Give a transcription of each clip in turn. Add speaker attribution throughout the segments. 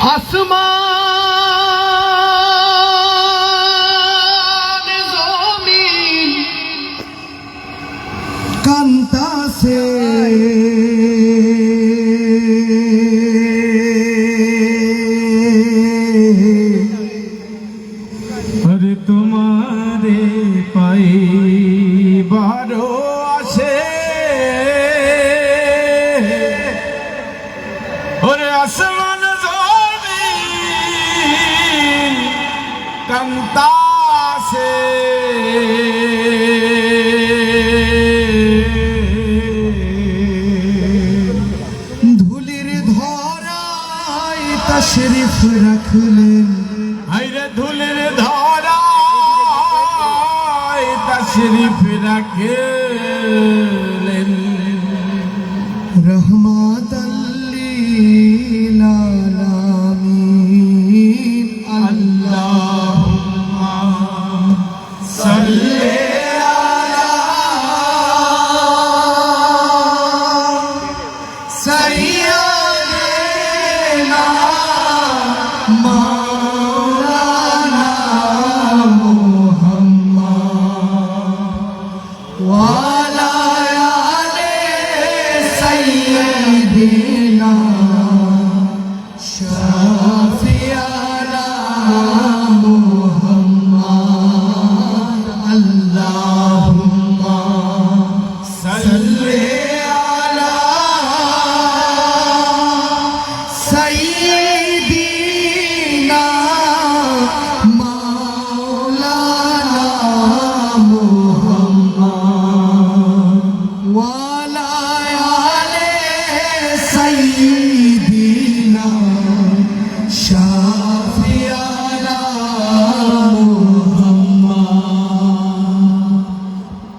Speaker 1: آسمان زمین کانتا سے canta
Speaker 2: ধুলির ধরাই তা রাখলে Amen.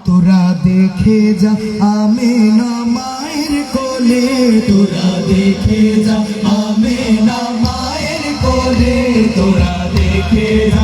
Speaker 2: তোরা দেখে যা আমি না কোলে। তোরা দেখে যা আমি না কোলে। তোরা দেখে যা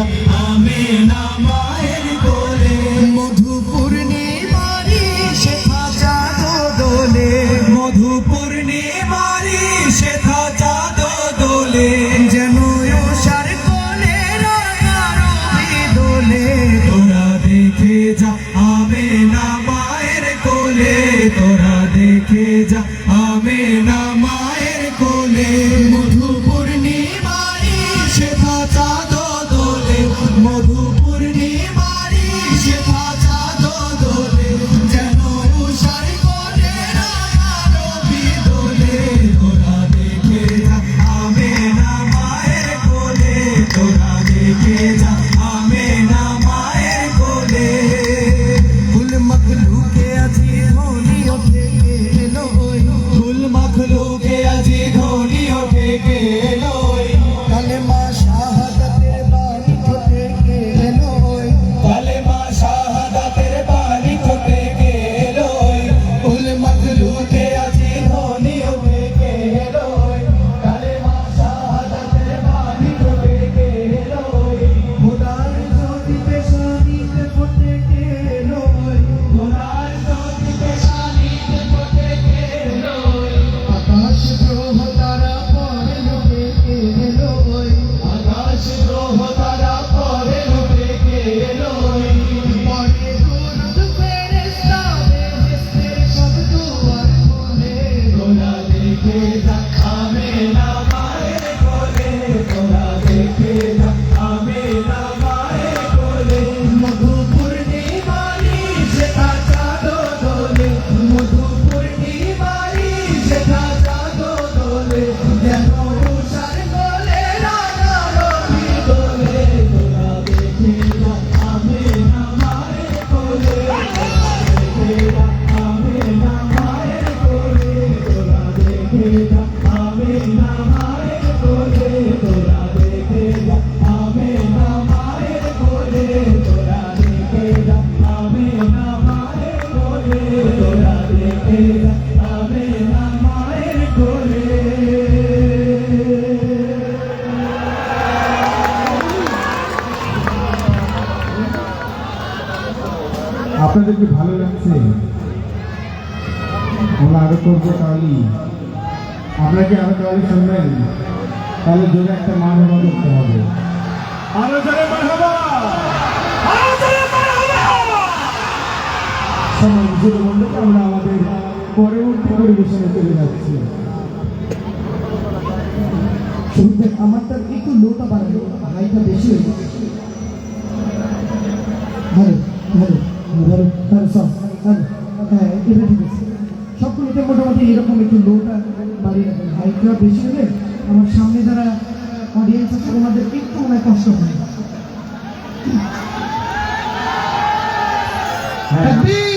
Speaker 3: সমাজের বন্ধুক আমরা
Speaker 2: আমাদের পরবর্তী পরিবেশনে চলে আমারটা একটু লোটা বাড়ালো হাইটা বেশি হয়ে। ভালো ভালো সব হ্যাঁ এটা ঠিক আছে মোটামুটি এরকম একটু লোটা বাড়িয়ে বেশি হলে আমার সামনে যারা অডিয়েন্স আছে ওনাদের একটু মনে কষ্ট হয় হ্যাঁ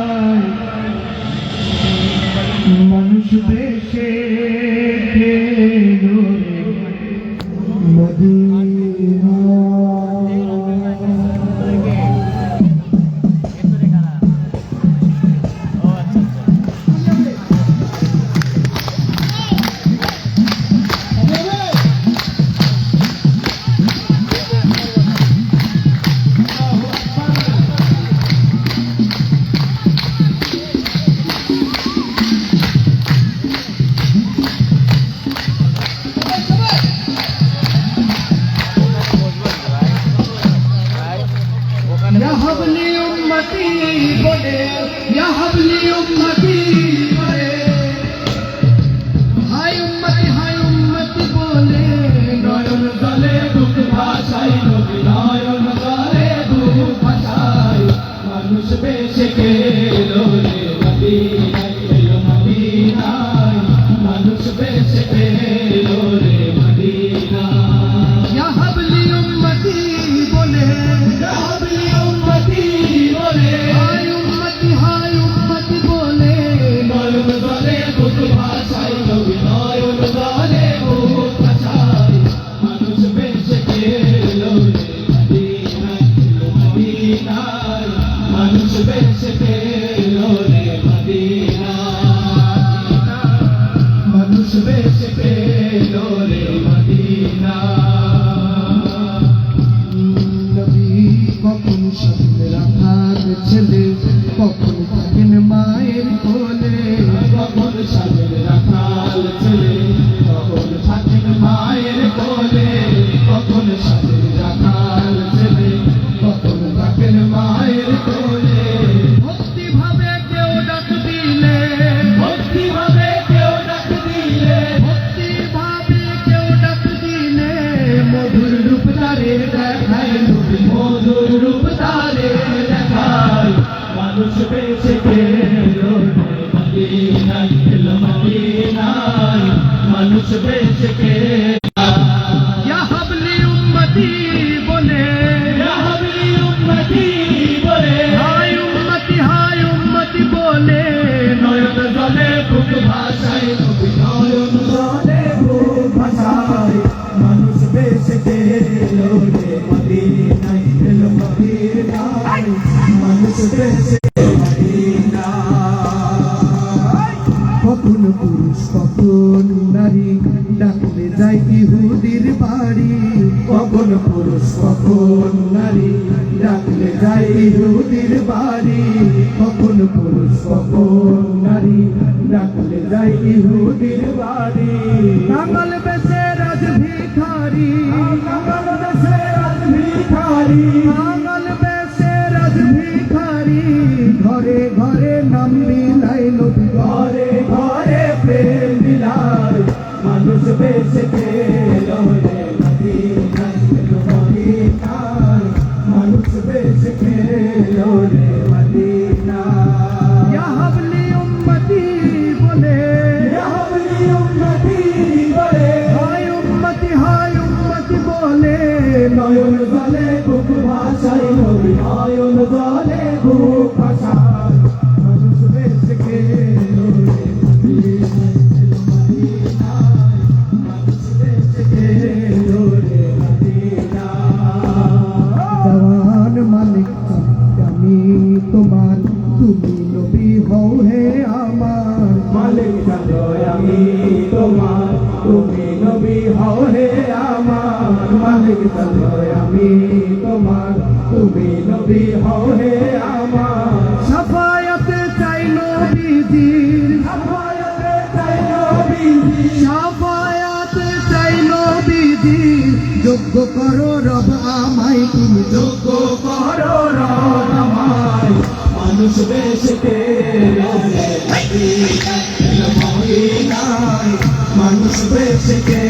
Speaker 2: সকল পুরুষ সকল নারী, ডাকলে যাই ইহুদির বাড়ি। সকল পুরুষ সকল নারী, ডাকলে যাই ইহুদির বাড়ি। নাঙ্গল বেসে রাজ ভিখারি নাঙ্গল বেসে রাজ ভিখারি
Speaker 4: আমি তোমার তুমি নবী হও হে আমার।
Speaker 2: সাফায়াতে চাই নবীজির।
Speaker 4: সাফায়াতে চাই নবীজি
Speaker 2: সাফায়াতে চাই নবীজির। যোগ্য করো রব আমায় তুমি যোগ্য
Speaker 4: করো রব আমায়। মানুষ বেশকে মানুষ বেশকে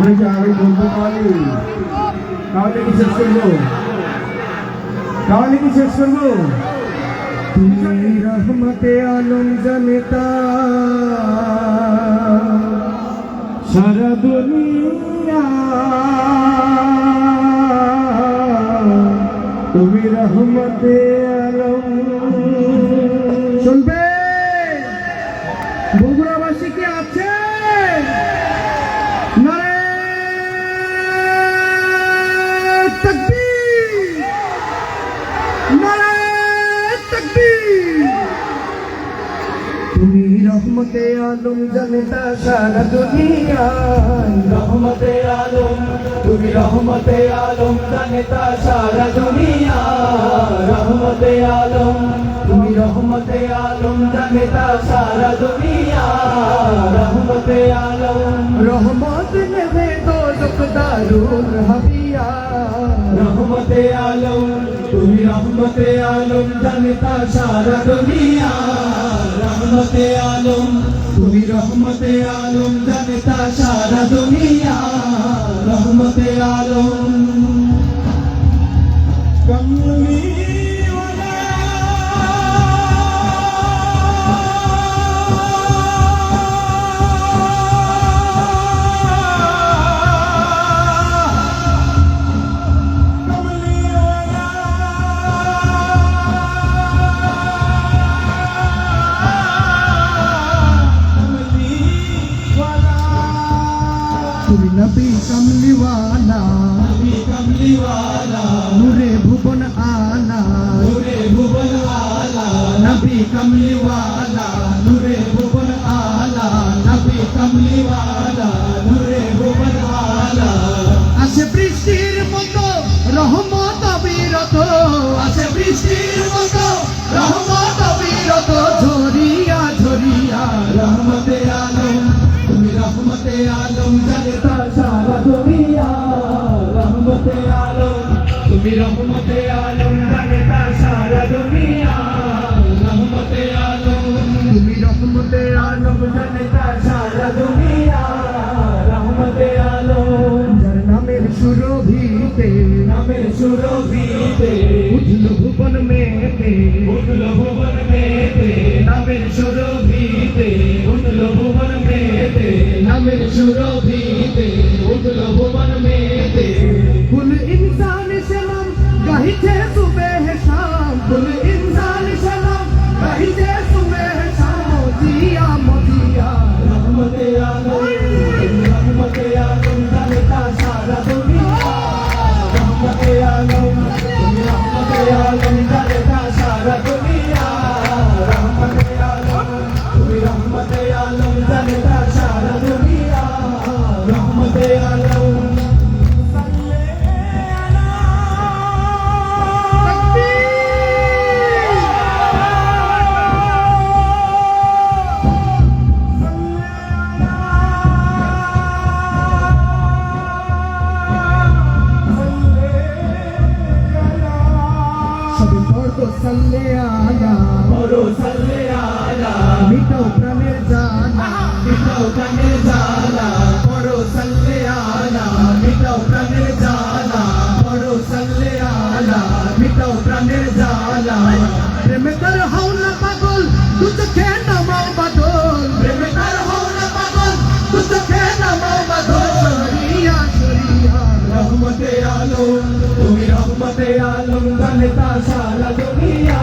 Speaker 2: আমরা কি আগে বলতে পারি? তাহলে কি শেষ করব? তাহলে কি শেষ করব? তুমি রহমতে আলম জনতা সারা দুনিয়া। তুমি রহমতে আলম শুনবে? বগুড়াবাসী কি আছে? রহমতে আলম জনতা সারা দুনিয়ায়।
Speaker 4: রহমতে আলম তুমি রহমতে আলম জানেতা সারা দুনিয়া রহমতে আলম তুমি রহমতে আলম জানেতা সারা দুনিয়া রহমতে আলম
Speaker 2: রহমত নেবে তো দারুণ হাবিয়া।
Speaker 4: রহমতে আলম তুমি রহমতে আলম জানেতা সারা দুনিয়া রহমতে আলম তুমি রহমতে আলম জনতা সারা দুনিয়া। রহমতে আলম। কমলি
Speaker 2: রহমতে
Speaker 4: আলম জানেতা সারা দুনিয়া। রহমতে আলম, তুমি রহমতে সারা দুনিয়া। রহমতে আলম,
Speaker 2: যার নামের সুরভিতে
Speaker 4: নামের সুরভিতে,
Speaker 2: উঠল ভুবন মেতে,
Speaker 4: উঠল ভুবন মেতে, নামের সুরভিতে। রহমতে আলম জানতা সারা দুনিয়া